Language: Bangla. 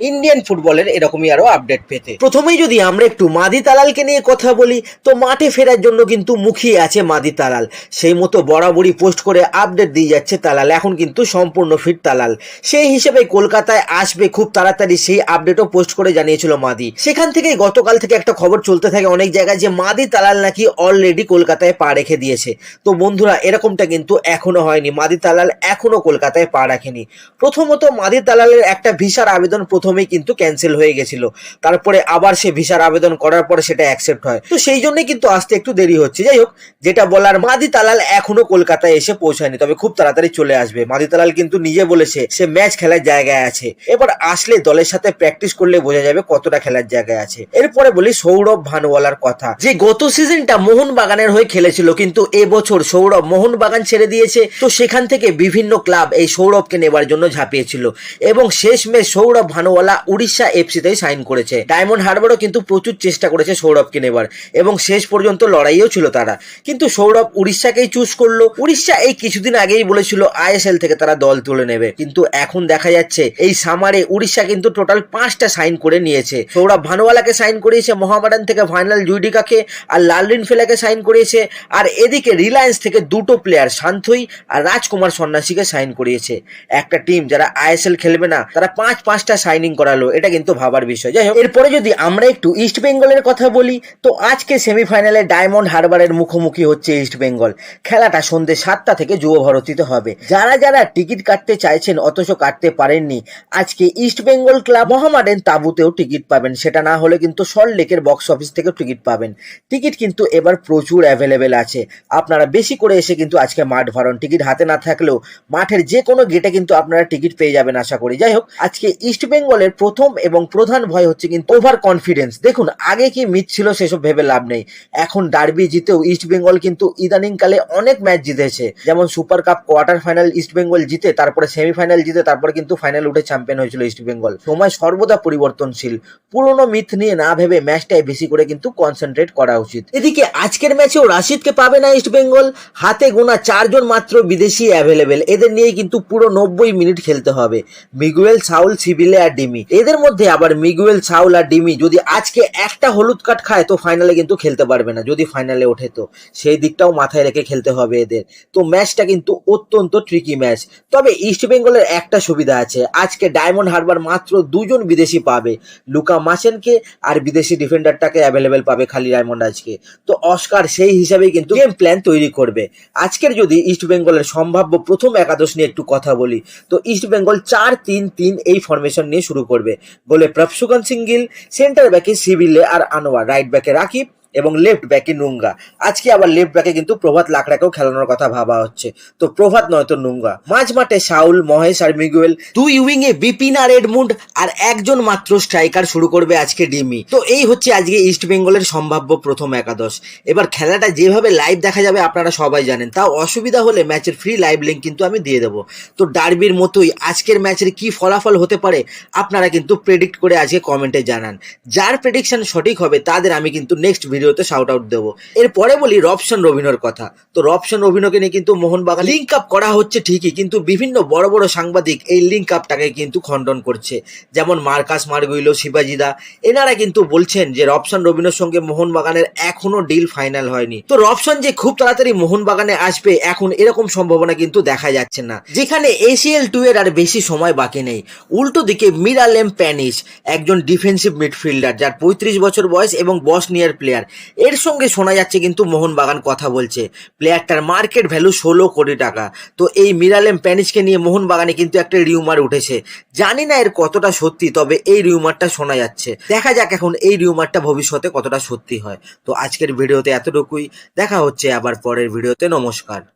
ইন্ডিয়ান ফুটবলের এরকমই আরও আপডেট পেতে। প্রথমেই যদি আমরা একটু মাদি তালালকে নিয়ে কথা বলি, তো মাঠে ফেরার জন্য কিন্তু মুখিয়ে আছে মাদি তালাল। সেই মতো বরাবরই পোস্ট করে আপডেট দিয়ে যাচ্ছে তালাল। এখন কিন্তু সম্পূর্ণ ফিট তালাল। সেই হিসেবে কলকাতায় আসবে খুব তাড়াতাড়ি সেই আপডেটও পোস্ট করে জানিয়েছিল মাদি। সেখান থেকেই গতকাল থেকে একটা খবর চলতে থাকে অনেক জায়গায় যে মাদি তালাল নাকি অলরেডি কলকাতায় পা রেখে দিয়েছে। তো বন্ধুরা, এরকমটা কিন্তু এখনও হয়নি। মাদি তালাল এখনও কলকাতায় পা রাখেনি। প্রথমত মাদি তালালের একটা ভিসার আবেদন প্রথমেই কিন্তু ক্যান্সেল হয়ে গেছিল। তারপরে আবার সে ভিসার আবেদন করার পরে সেটা অ্যাকসেপ্ট হয়। তো সেই জন্যই কিন্তু আসতে একটু দেরি হচ্ছে। যাই হোক, যেটা বলার, মাদি তালাল এখনও কলকাতায় এসে পৌঁছায়নি, তবে খুব তাড়াতাড়ি চলে আসবে। মাদি তালাল কিন্তু নিজে বলেছে, সে ম্যাচ খেলার জায়গায় আছে। এবার আসলে দলের সাথে প্র্যাকটিস করলে বোঝা যাবে কতটা খেলার জায়গায় আছে। এরপরে বলি সৌরভ ভানুওয়ালার কথা। যে গত সিজনটা মোহন বাগানের হয়ে খেলেছিল, কিন্তু এবছর সৌরভ মোহন বাগান ছেড়ে দিয়েছে। তো সেখান থেকে বিভিন্ন ক্লাব এই সৌরভকে নেবার জন্য ঝাঁপিয়েছিল। এবং শেষ শেষমেশ সৌরভ ভানুওয়ালা উড়িষ্যা এফসিতেই সাইন করেছে। ডায়মন্ড হারবারও কিন্তু প্রচুর চেষ্টা করেছে সৌরভকে নেবার এবং শেষ পর্যন্ত লড়াইও ছিল তারা। কিন্তু সৌরভ উড়িষ্যাকেই চুজ করল। উড়িষ্যা এই কিছুদিন আগেই বলেছিল আইএসএল থেকে তারা দল তুলে নেবে। কিন্তু এখন দেখা যাচ্ছে এই সামারে উড়িষ্যা কিন্তু টোটাল পাঁচটা সাইন করে নিয়েছে। সৌরভ ভানুওয়ালাকে সাইন করিয়েছে, মোহামেডান থেকে ফাইনাল জুইডিকাকে আর লালরিন ফেলাকে সাইন করিয়েছে। আর এদিকে রিলায়েন্স থেকে দুটো প্লেয়ার শান্তই আর রাজকুমার সন্ন্যাসীকে সাইন করিয়েছে। একটা টিম যারা আইএসএল খেলবে না, তারা পাঁচ পাঁচটা সাইনিং করালো, এটা কিন্তু ভাবার বিষয়। যাই হোক, এরপরে যদি আমরা একটু ইস্ট বেঙ্গলের কথা বলি, তো আজকে সেমিফাইনালে ডায়মন্ড হারবারের মুখোমুখি হচ্ছে ইস্ট বেঙ্গল খেলাটা সন্ধ্যে সাতটা থেকে যুব ভারতীতে হবে। যারা যারা টিকিট কাটতে চাইছেন, অথচ কাটতে পারেননি, আজকে ইস্ট বেঙ্গল ক্লাব মোহামেডান তাবুতেও টিকিট পাবেন। সেটা না হলে কিন্তু সল্ট লেকের বক্স অফিস থেকেও টিকিট পাবেন। টিকিট কিন্তু এবার প্রচুর অ্যাভেলেবেল আছে। আপনারা বেশি করে এসে কিন্তু আজকে মাঠ ভরণ। টিকিট হাতে না থাকলেও মাঠের যে কোনো গেটে কিন্তু আপনারা টিকিট পেয়ে যাবেন আশা করি। যাই হোক, আজকে ইস্ট বেঙ্গলের প্রথম এবং প্রধান ভয় হচ্ছে কিন্তু ওভার কনফিডেন্স দেখুন, আগে কি মিথ ছিল সেসব ভেবে লাভ নেই। এখন ডার্বি জিতেও ইস্ট বেঙ্গল কিন্তু ইদানিংকালে অনেক ম্যাচ জিতেছে। যেমন super cup quarter final east Bengal জিতে, তারপরে সেমিফাইনাল জিতে, তারপরে কিন্তু ফাইনাল উঠে চ্যাম্পিয়ন হয়েছিল ইস্ট বেঙ্গল সময় সর্বদা পরিবর্তনশীল। পুরনো মিথ নিয়ে না ভেবে ম্যাচটাই বেশি করে কিন্তু কনসেন্ট্রেট করা উচিত। এদিকে আজকের ম্যাচেও রাশিদকে পাবে না ইস্ট বেঙ্গল হাতে গোনা চারজন মাত্র বিদেশি অ্যাভেলেবেল এদের নিয়ে কিন্তু পুরো নব্বই মিনিট খেলতে হবে। মিগুয়েল, সাউল, সিবিলে আর ডিমি। এদের মধ্যে আবার মিগুয়েল সাউল আর ডিমি। যদি আজকে একটা হলুদ কার্ড খায়, তো ফাইনালে কিন্তু খেলতে পারবে না, যদি ফাইনালে ওঠে তো। সেই দিকটাও মাথায় রেখে খেলতে হবে এদের। তো ম্যাচটা কিন্তু অত্যন্ত ট্রিকি ম্যাচ। তবে ইস্ট বেঙ্গলের একটা সুবিধা আছে। আজকে ডায়মন্ড হারবার মাত্র দুজন বিদেশি পাবে। লুকা মাসেনকে আর বিদেশি ডিফেন্ডারটাকে অ্যাভেলেবেল পাবে খালি ডায়মন্ড আজকে। তো অস্কার সেই হিসাবেই কিন্তু গেম প্ল্যান তৈরি করবে। আজকের যদি ইস্ট বেঙ্গলের সম্ভাব্য প্রথম একাদশ নিয়ে একটু কথা বলি, তো ইস্ট বেঙ্গল চার তিন তিন এই ফরমেশন নিয়ে শুরু করবে। বলে প্রফসুকান সিঙ্গিল সেন্টার ব্যাকে সিভিলে আর আনোয়ার রাইট ব্যাকে রাকিব। এবং লেফট ব্যাকে নুঙ্গা। আজকে আবার লেফট ব্যাকে কিন্তু প্রভাত লাকড়াকেও খেলানোর কথা ভাবা হচ্ছে। তো প্রভাত নয় তো নুঙ্গা। মাঝ মাঠে শাউল, মহেশ আর মিগুয়েল দুই উইং এ বিপিন আর এডমুন্ড আর একজন মাত্র স্ট্রাইকার শুরু করবে আজকে ডিমি। তো এই হচ্ছে আজকে ইস্ট বেঙ্গলের সম্ভাব্য প্রথম একাদশ। এবার খেলাটা যেভাবে লাইভ দেখা যাবে আপনারা সবাই জানেন। তাও অসুবিধা হলে ম্যাচের ফ্রি লাইভ লিঙ্ক কিন্তু আমি দিয়ে দেবো। তো ডার্বির মতোই আজকের ম্যাচের কি ফলাফল হতে পারে আপনারা কিন্তু প্রেডিক্ট করে আজকে কমেন্টে জানান। যার প্রেডিকশন সঠিক হবে তাদের আমি কিন্তু নেক্সট ভিডিওতে শাউট আউট দেবো। এরপরে বলি রবশন রবিনোর কথা। তো রবশন রবিনোকে নিয়ে কিন্তু মোহনবাগান লিঙ্ক আপ করা হচ্ছে ঠিকই, কিন্তু বিভিন্ন বড় বড় সাংবাদিক এই লিঙ্ক আপটাকে কিন্তু খণ্ডন করছে। যেমন মার্কাস মার্গুইলো শিবাজিদা এনারা কিন্তু বলছেন যে রবশন রবিনোর সঙ্গে মোহনবাগানের এখনও ডিল ফাইনাল হয়নি। তো রবশন যে খুব তাড়াতাড়ি মোহনবাগানে আসবে, এখন এরকম সম্ভাবনা কিন্তু দেখা যাচ্ছে না। যেখানে এসিএল টু এর আর বেশি সময় বাকি নেই। উল্টো দিকে মিরালেম প্যানিস একজন ডিফেন্সিভ মিডফিল্ডার যার পঁয়ত্রিশ বছর বয়স এবং বসনিয়ার প্লেয়ার এর সঙ্গে শোনা যাচ্ছে কিন্তু মোহনবাগান কথা বলছে। প্লেয়ারটার মার্কেট ভ্যালু ষোলো কোটি টাকা। তো এই মিরালেম প্যানিসকে নিয়ে মোহনবাগানে কিন্তু একটা রিউমার উঠেছে। জানি না এর কতটা সত্যি, তবে এই রিউমারটা শোনা যাচ্ছে। দেখা যাক এখন এই রিউমারটা ভবিষ্যতে কতটা সত্যি হয়। তো আজকের ভিডিওতে এতটুকুই। দেখা হচ্ছে আবার পরের ভিডিওতে। নমস্কার।